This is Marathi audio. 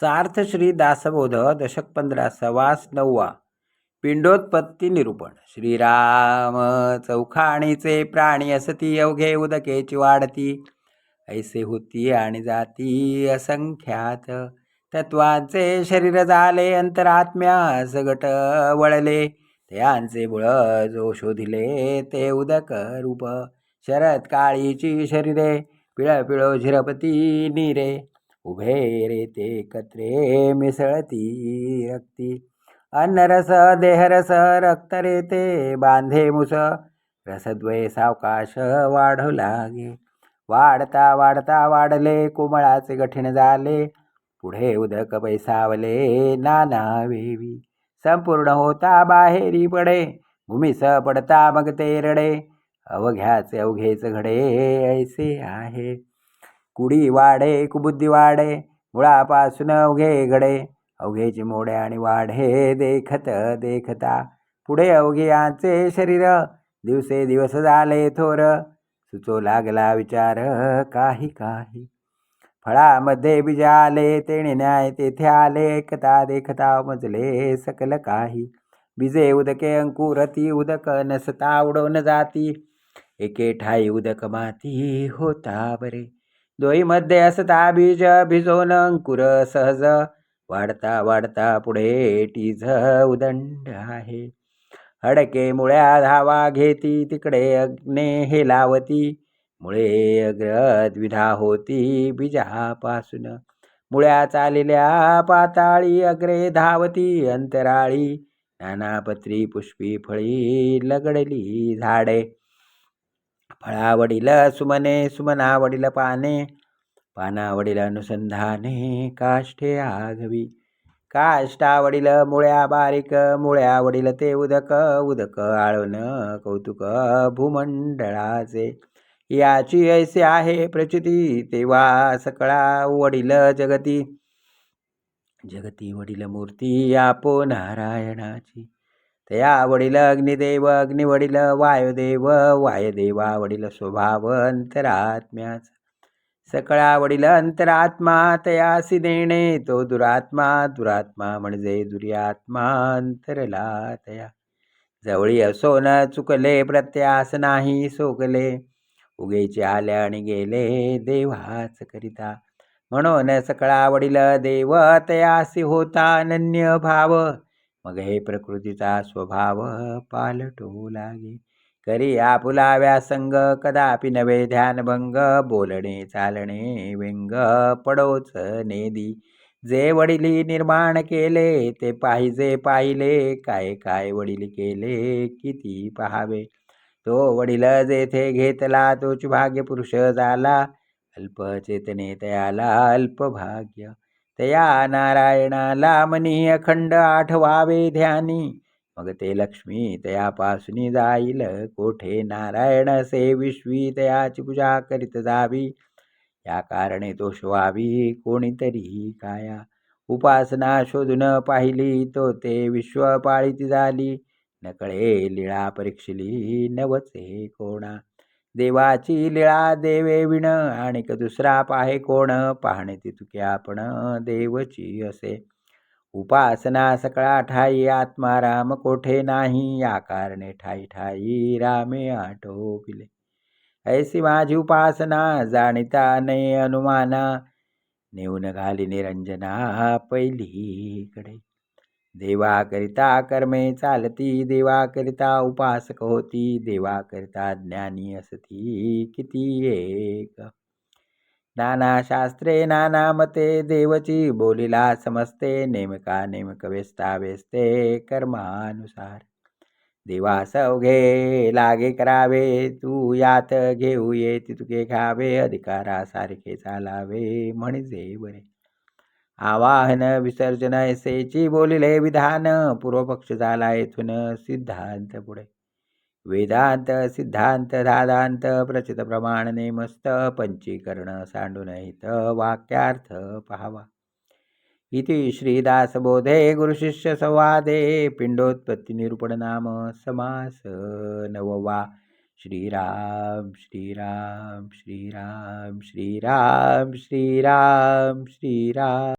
सार्थ श्री दासबोध दशक पंधरा सवास नववा. पिंडोत्पत्ती निरूपण. श्रीराम चौखाणीचे प्राणी असती अवघे उदकेची वाढती. ऐसे होती आणि जाती असंख्यात. तत्वांचे शरीर झाले अंतरात्म्या सगट वळले. त्यांचे बुळ जो शोधिले ते उदक रूप. शरद काळीची शरीरे पिळ पिळो झिरपती नीरे. उभे रे ते एकत्रे मिसळती रक्ती. अन्नरस देहरस रक्त रे ते बांधे मुस. रसद्वय सावकाश वाढू लागे. वाढता वाढता वाढले कोमळाचे कठीण झाले. पुढे उदक बैसावले नाना वेवी. संपूर्ण होता बाहेरी पडे. भूमीस पडता मग ते रडे. अवघ्याचे अवघेच घडे ऐसे आहे. कुडी वाढे कुबुद्धी वाढे मुळापासून अवघे घडे. अवघेची मोडे आणि वाढे देखत देखता. पुढे अवघे शरीर दिवसे दिवस झाले थोर. सुचो लागला विचार काही काही. फळामध्ये बीज आले तेणे न्याय तेथे आले एकता देखता मजले सकल काही. बिजे उदके अंकुरती उदक नसता उडवून जाती. एके ठाई उदक माती होता बरे. दोईमध्ये असता बीज भिजवून अंकुर सहज. वाढता वाढता पुढे टीझ उदंड आहे. हडके मुळ्या धावा घेती तिकडे अग्ने हे लावती. मुळे अग्र द्विधा होती बीजापासून. मुळ्या चाललेल्या पाताळी अग्रे धावती अंतराळी. नानापत्री पुष्पी फळी लगडली झाडे. फळावडील सुमने सुमनावडीला पाने पानावडील अनुसंधाने काष्ठे आघवी काष्टावडील मुळ्या बारीक मुळ्यावडील ते उदक उदक आळवण कौतुक भूमंडळाचे. याची ऐसे आहे प्रचिती तेव्हा सकळा वडील जगती जगती वडील मूर्ती आपो नारायणाची. तया वडील अग्निदेव अग्निवडील वायुदेव वायुदेवा वडील स्वभाव अंतरात्म्याचा. सकळा वडील अंतरात्मा तयासी देणे तो दुरात्मा दुरात्मा म्हणजे दुर्यात्मा अंतरला तया जवळी असो न चुकले प्रत्यास नाही सोकले. उगेचे आले आणि गेले देवाच करिता. म्हणून सकळा वडील देव तयासी होता अनन्य भाव. मग हे प्रकृतीचा स्वभाव पालटू लागे. करी आपुला व्यासंग कदापि नवे ध्यानभंग बोलणे चालणे व्यंग पडोच नेदी. जे वडिली निर्माण केले ते पाहिजे पाहिले काय काय वडील केले किती पहावे. तो वडील जेथे घेतला तोच भाग्य पुरुष झाला अल्पचेतने तयाला अल्पभाग्य तया नारायणाला मनी अखंड आठवावे ध्यानी. मग ते लक्ष्मी तयापासून जाईल. कोठे नारायण से विश्वी तयाची पूजा करीत जावी. या कारणे तो शोवावी कोणीतरी काया. उपासना शोधून पाहिली तो ते विश्व पाळीत झाली. नकळे लीळा परीक्षिली नवचे कोणा. देवाची लीळा देवे विण आणिक दुसरा पाहे कोण? पाहणे तितुके आपण देवची असे. उपासना सकळा ठाई आत्मा राम कोठे नाही? या कारणे ठाई ठाई रामे आटोपिले. ऐसी माझी उपासना जाणिता ने अनुमाना. नेऊन घाली निरंजना पहिलीकडे. देवाकरिता कर्मे चालती देवाकरिता उपासक होती देवाकरिता ज्ञानी असती किती एक. नाना शास्त्रे नाना मते देवची बोलिला समजते नेमका नेमक वेस्ता वेस्ते कर्मानुसार. देवा सवघे लागे करावे तू यात घेऊ ये तुके घ्यावे अधिकारा सारखे चालावे म्हणजे बरे. आवाहन विसर्जन ऐसेची बोलिले विधान पूर्वपक्ष झाला येथून सिद्धांत पुढे. वेदांत सिद्धांत धादांत प्रचित प्रमाण नेमस्त पंचीकरण सांडून हित वाक्यार्थ पहावा. इति श्रीदासबोधे गुरुशिष्य संवादे पिंडोत्पत्ती निरूपण नाम समास नववा. श्रीराम श्रीराम श्रीराम श्रीराम श्रीराम श्रीराम.